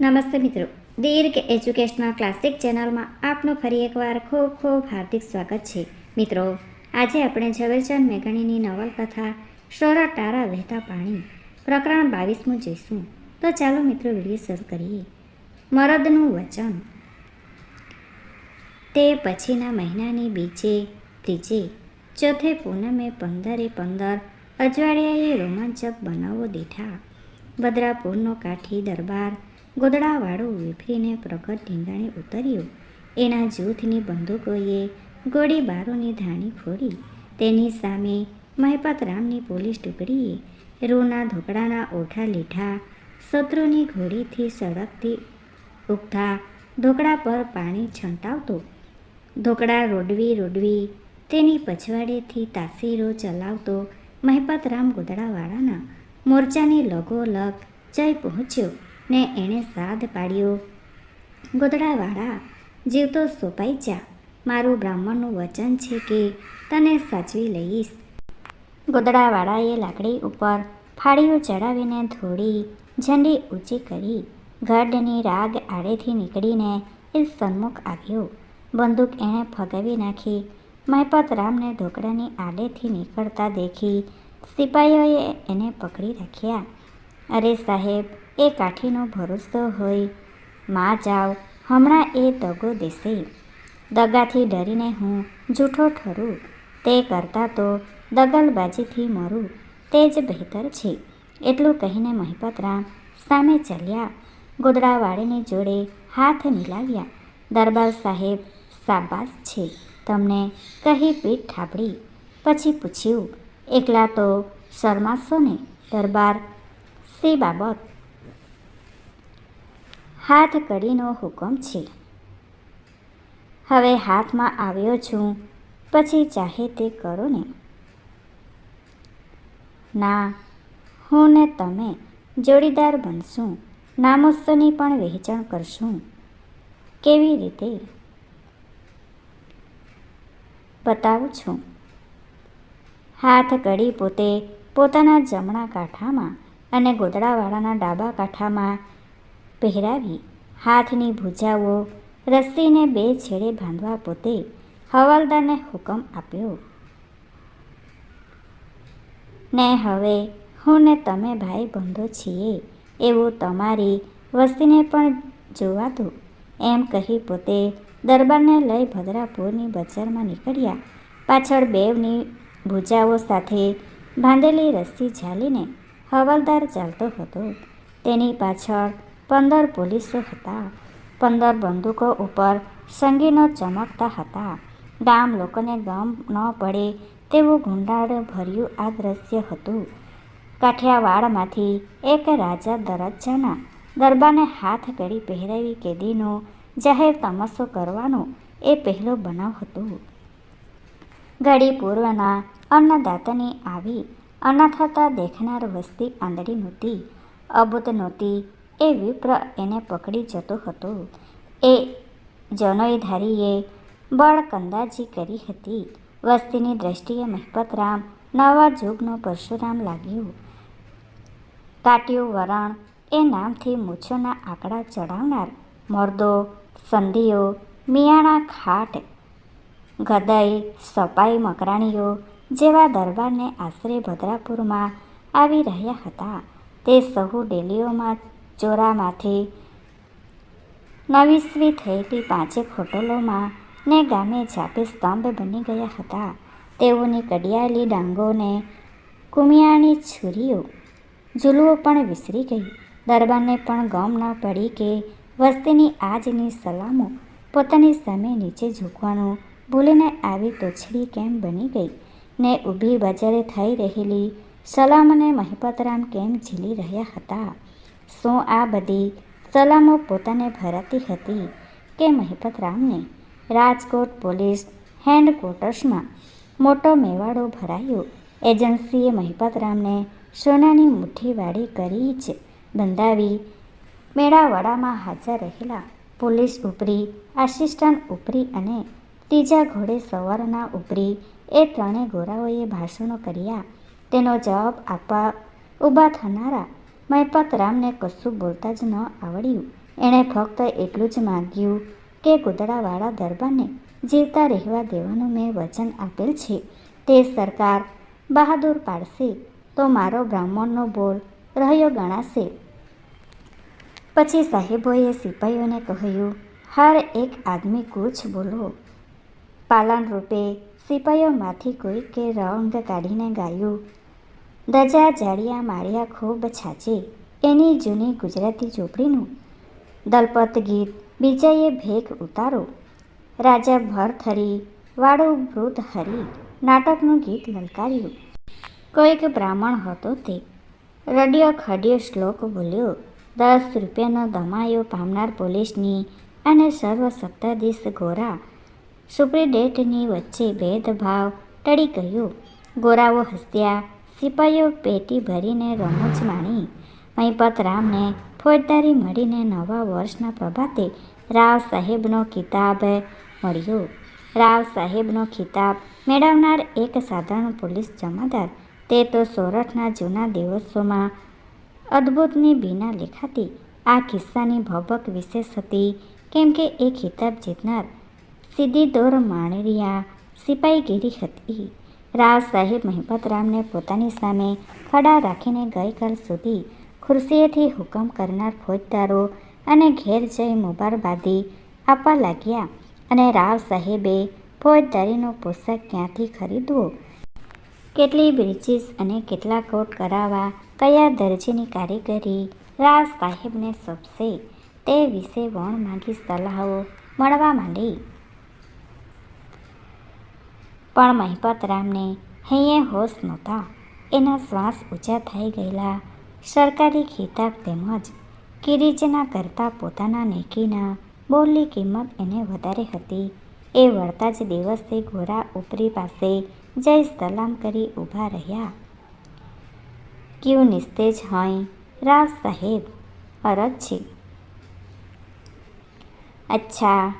નમસ્તે મિત્રો. દીર્ઘ educational classic ચેનલમાં આપનું ફરી એકવાર ખૂબ ખૂબ હાર્દિક સ્વાગત છે. મિત્રો, આજે આપણે ઝવેરચંદ મેઘાણીની નવલકથા સોરા ટારા વહેતા પાણી, પ્રકરણ બાવીસમું જઈશું. તો ચાલો મિત્રો વીડિયો શરૂ કરીએ. મરદનું વચન. તે પછીના મહિનાની બીજે, ત્રીજે, ચોથે પૂનમે પંદરે પંદર, અજવાળિયાએ રોમાંચક બનાવો દીઠા. બદરાપુરનો કાઠી દરબાર ગોદડાવાળું વિફરીને પ્રગટ ઢીંગાણે ઉતર્યો. એના જૂથની બંદૂકોએ ગોળીબારોની ધાણી ખોડી તેની સામે મહેપતરામની પોલીસ ટુકડીએ રૂના ધોકડાના ઓઠા લીઠા શત્રુની ઘોડીથી સળગતી ઉગતા ધોકડા પર પાણી છંટાવતો. ધોકડા રોડવી રોડવી તેની પછવાડેથી તાસીરો ચલાવતો મહેપતરામ ગોદડાવાળાના મોરચાની લગોલગ જઈ પહોંચ્યો. ને એણે સાદ પાડ્યો. ગોદડાવાળા જીવતો સોપાઈ જા. મારું બ્રાહ્મણનું વચન છે કે તને સાચવી લઈશ. ગોદડાવાળાએ લાકડી ઉપર ફાળીઓ ચડાવીને થોડી ઝંડી ઊંચી કરી ગઢની રાગ આડેથી નીકળીને એ સન્મુખ આવ્યો. બંદૂક એણે ફગાવી નાખી. મહિપતરામને ઢોકળાની આડેથી નીકળતા દેખી સિપાહીઓએ એને પકડી રાખ્યા. અરે સાહેબ એ કાઠીનો ભરોસો હોય. માં જાઓ હમણાં એ દગો દેશે. દગાથી ડરીને હું જૂઠો ઠરું. તે કરતાં તો દગલબાજીથી મરું. તે જ બહેતર છે. એટલું કહીને મહિપતરામ સામે ચાલ્યા. ગોદડાવાળીની જોડે હાથ મિલાવ્યા. દરબાર સાહેબ સાબાસ છે. તમને કહી પીઠ થાપડી પછી પૂછ્યું, એકલા તો શરમાશો ને? દરબાર સી બાબત હાથ કડીનો હુકમ છે. હવે હાથમાં આવ્યો છું, પછી ચાહે તે કરો ને. ના, હું ને તમે જોડીદાર બનશું નામોત્સવની પણ વહેંચણ કરશું. કેવી રીતે? બતાવું છું. હાથ કડી પોતે પોતાના જમણા કાંઠામાં અને ગોદડાવાળાના ડાબા કાંઠામાં પહેરાવી હાથની ભૂજાઓ રસ્સીને બે છેડે બાંધવા પોતે હવાલદારને હુકમ આપ્યો. ને હવે હું ને તમે ભાઈ બંધો છીએ એવું તમારી વસ્તીને પણ જોવાતું એમ કહી પોતે દરબારને લઈ ભદ્રાપુરની બજારમાં નીકળ્યા. પાછળ બેવની ભૂજાઓ સાથે બાંધેલી રસ્સી ઝાલીને હવાલદાર ચાલતો હતો. તેની પાછળ પંદર પોલીસો હતા. પંદર બંદૂકો ઉપર સંગીનો ચમકતા હતા. ગામ લોકોને ગમ ન પડે તેવું ગુંડાળ ભર્યું આ દ્રશ્ય હતું. કાઠિયાવાડમાંથી એક રાજા દરજ્જાના દરબારને હાથ કડી પહેરાવી કેદીનો જાહેર તમસો કરવાનો એ પહેલો બનાવ હતો. ઘડી પૂર્વના અન્નદાતાની આવી અનાથતા દેખનાર વસ્તી આંધળી નહોતી. અબૂત નહોતી એ વિપ્ર એને પકડી જતો હતો. એ જનોઈધારીએ બળકંદાજી કરી હતી. વસ્તીની દ્રષ્ટિએ મહેપતરામ, નવા જોગનો પરશુરામ લાગ્યો. કાટ્યું વરણ એ નામથી મૂછોના આંકડા ચડાવનાર મર્દો સંધિઓ મિયાણા ખાટ, ગદઈ, સપાઈ મકરાણીઓ જેવા દરબારને આશરે ભદ્રાપુરમાં આવી રહ્યા હતા. તે સહુ ડેલીઓમાં ચોરામાંથી નવીસવી થયેલી પાંચેક હોટલોમાં ને ગામે જાપે સ્તંભ બની ગયા હતા. તેઓની કડિયાલી ડાંગોને કુમિયાણી છુરીઓ ઝૂલવો પણ વિસરી ગઈ. દરબારને પણ ગમ ન પડી કે વસ્તીની આજની સલામો પોતાની સામે નીચે ઝૂકવાનું ભૂલીને આવી તોછડી કેમ બની ગઈ? ને ઊભી બજારે થઈ રહેલી સલામને મહિપતરામ કેમ ઝીલી રહ્યા હતા? શું આ બધી સલામો પોતાને ભરાતી હતી કે મહિપતરામને રાજકોટ પોલીસ હેન્ડ ક્વાર્ટર્સમાં મોટો મેવાડો ભરાયો. એજન્સીએ મહિપતરામને સોનાની મુઠ્ઠીવાડી કરી જ બંધાવી મેળાવાડામાં હાજર રહેલા પોલીસ ઉપરી, આસિસ્ટન્ટ ઉપરી અને ત્રીજા ઘોડે સવારના ઉપરી એ ત્રણેય ગોરાઓએ ભાષણો કર્યા. તેનો જવાબ આપવા ઊભા થનારા મહિપતરામને કશું બોલતા જ ન આવડ્યું. એણે ફક્ત એટલું જ માગ્યું કે ગુદડાવાળા દરબારને જીવતા રહેવા દેવાનું મેં વચન આપેલ છે. તે સરકાર બહાદુર પાડશે તો મારો બ્રાહ્મણનો બોલ રહ્યો ગણાશે. પછી સાહેબોએ સિપાહીઓને કહ્યું, હર એક આદમી કુછ બોલો. પાલન રૂપે સિપાહીઓમાંથી કોઈકે રંગ કાઢીને ગાયું ધજા જાડિયા માળિયા ખૂબ છાજે. એની જૂની ગુજરાતી ચોપડીનું દલપત ગીત બીજાએ ભેગ ઉતારો. રાજા ભરથરી વાળું વૃદ્ધ હરી નાટકનું ગીત લલકાર્યું. કોઈક બ્રાહ્મણ હતો તે. રડ્યો ખડ્યો શ્લોક બોલ્યો, દસ રૂપિયાનો દમાયો પામનાર પોલીસની અને સર્વ સત્તાધીશ ગોરા. સુપ્રીડેટની વચ્ચે ભેદભાવ ટળી ગયો. ગોરાઓ હસ્યા સિપાહીઓ પેટી ભરીને રમૂજ માણી. મહીપત રામને ફોજદારી મળીને નવા વર્ષના પ્રભાતે રાવ સાહેબનો કિતાબ મળ્યો. રાવ સાહેબનો ખિતાબ મેળવનાર એક સાધારણ પોલીસ જમાદાર તે તો સોરઠના જૂના દિવસોમાં અદ્ભુતની બીના લેખાતી આ કિસ્સાની ભબક વિશેષ હતી. કેમ કે એ ખિતાબ જીતનાર સીધી દોર માણરિયા સિપાહીગીરી હતી. રાવ સાહેબ મહિપતરામને પોતાની સામે ખડા રાખીને ગઈકાલ સુધી ખુરશીએથી હુકમ કરનાર ફોજદારો અને ઘેર જઈ મુબારબાદી આપવા લાગ્યા અને રાવ સાહેબે ફોજદારીનો પોશાક ક્યાંથી ખરીદવો? કેટલી બ્રિજીસ અને કેટલા કોટ કરાવવા કયા દરજીની કારીગરી રાવ સાહેબને સોંપશે તે વિશે વણ માંગી સલાહો મળવા માંડી. પણ મહિપતરામને હૈયે હોશ નહોતા. એના શ્વાસ ઊંચા થઈ ગયેલા. સરકારી ખિતાબ તેમજ કિરીચના કરતાં પોતાના નેકીના બોલની કિંમત એને વધારે હતી. એ વળતા જ દિવસે ઘોડા ઉપરી પાસે જય સલામ કરી ઊભા રહ્યા. ક્યું નિસ્તેજ હોય રાવ સાહેબ, અરજ છે. અચ્છા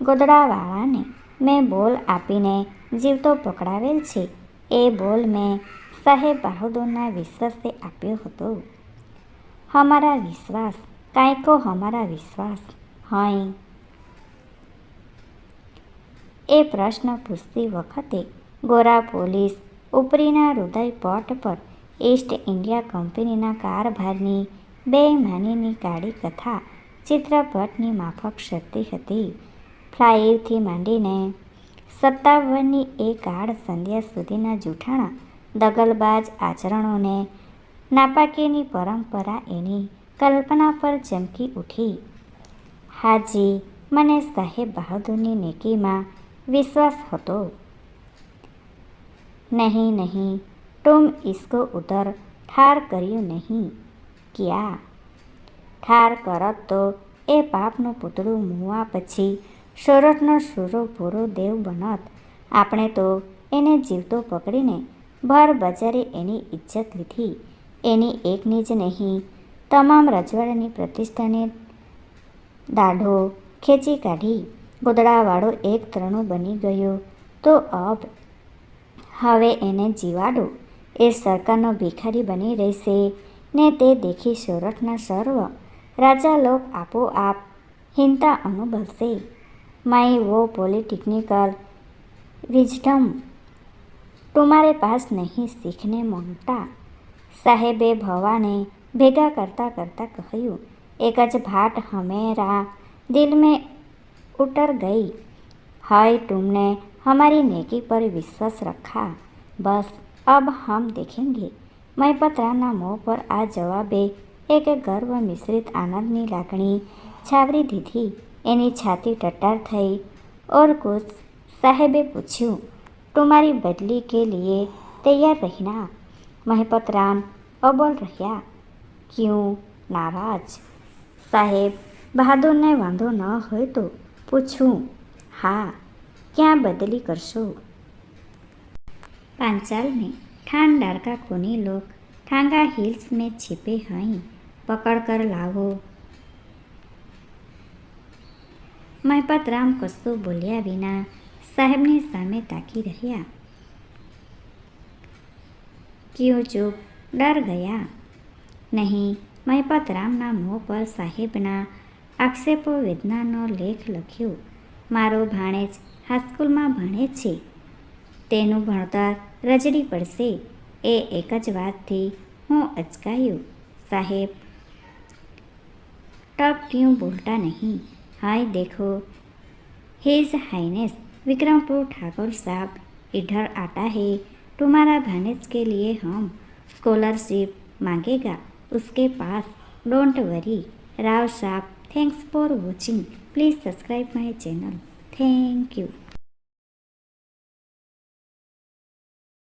ગોદડાવાળાને મેં બોલ આપીને જીવતો પકડાવેલ છે. એ બોલ મેં સાહેબ બહાદુરના વિશ્વાસે આપ્યો હતો. હમારા વિશ્વાસ, કાંઈકો હમારા વિશ્વાસ હઈ એ પ્રશ્ન પૂછતી વખતે ગોરા પોલીસ ઉપરીના હૃદય પોટ પર ઈસ્ટ ઇન્ડિયા કંપનીના કારભારની બે માનીની કાળી કથા ચિત્રપટની માફક શરતી હતી. ફ્લાયરથી માંડીને સત્તાવનની એ કાળ સંધ્યા સુધીના જૂઠાણા, દગલબાજ આચરણોને નાપાકીની પરંપરા એની કલ્પના પર ચમકી ઉઠી. હાજી, મને સાહેબ બહાદુરની નેકીમાં વિશ્વાસ હતો. નહીં નહીં તુમ ઇસકો ઉધર ઠાર કર્યું નહીં, ક્યાં? ઠાર કરત તો એ પાપનું પૂતળું મૂવા પછી સોરઠનો સૂરો પૂરો દેવ બનત. આપણે તો એને જીવતો પકડીને ભર બજારે એની ઇજ્જત લીધી. એની એકની જ નહીં, તમામ રજવાડાની પ્રતિષ્ઠાને દાઢો ખેંચી કાઢી. ગોદડાવાળો એક તરણું બની ગયો. તો અબ, હવે એને જીવાડો. એ સરકારનો ભિખારી બની રહેશે ને તે દેખી સોરઠના સર્વ રાજા લોક આપોઆપ હિંતા અનુભવશે. माई वो पॉलिटिकनिकल विजडम तुम्हारे पास नहीं सीखने मांगता સાહેબે ભવાને ભેગા કરતાં કરતાં કહ્યું એક જ ભાટ હમેરા દિલ में उतर गई हाय तुमने हमारी नेकी पर विश्वास रखा बस अब हम देखेंगे મયપત્રાના મોં પર આ જવાબે એક ગર્વ મિશ્રિત આનંદની લાગણી છાવરી દીધી એની છાતી ટટાર થઈ. ઓર કુછ? સાહેબે પૂછ્યું. તુમારી બદલી કે લીએ તૈયાર રહીના? મહેપત રામ અબોલ રહ્યા? ક્યું નારાજ? સાહેબ, બહાદુરને વાંધો ન હોય તો પૂછું. હા, ક્યાં બદલી કરશો? પાંચાલને ઠાન ડારકા કોની લોક? ઠાંગા હિલ્સ મેં છીપે હઈ. પકડ કર લાવો. लाવો મહિપત રામ કશું બોલ્યા વિના સાહેબની સામે તાકી રહ્યા. ક્યું ચૂપ, ડર ગયા. નહીં મહેપતરામના મોં પર સાહેબના આક્ષેપો, વેદનાનો લેખ લખ્યો. મારો ભાણેજ હાઈસ્કૂલમાં ભણે છે. તેનું ભણતર રજડી પડશે. એ એક જ વાતથી હું અચકાયું. સાહેબ, ટપ ક્યું બોલતા નહીં. हाय, देखो। हेज़ हाइनेस विक्रमपुर ठाकुर साहब, इधर आता है। तुम्हारा भानेज के लिए हम स्कॉलरशिप मांगेगा। उसके पास don't worry Rao Saheb thanks for watching please subscribe my channel thank you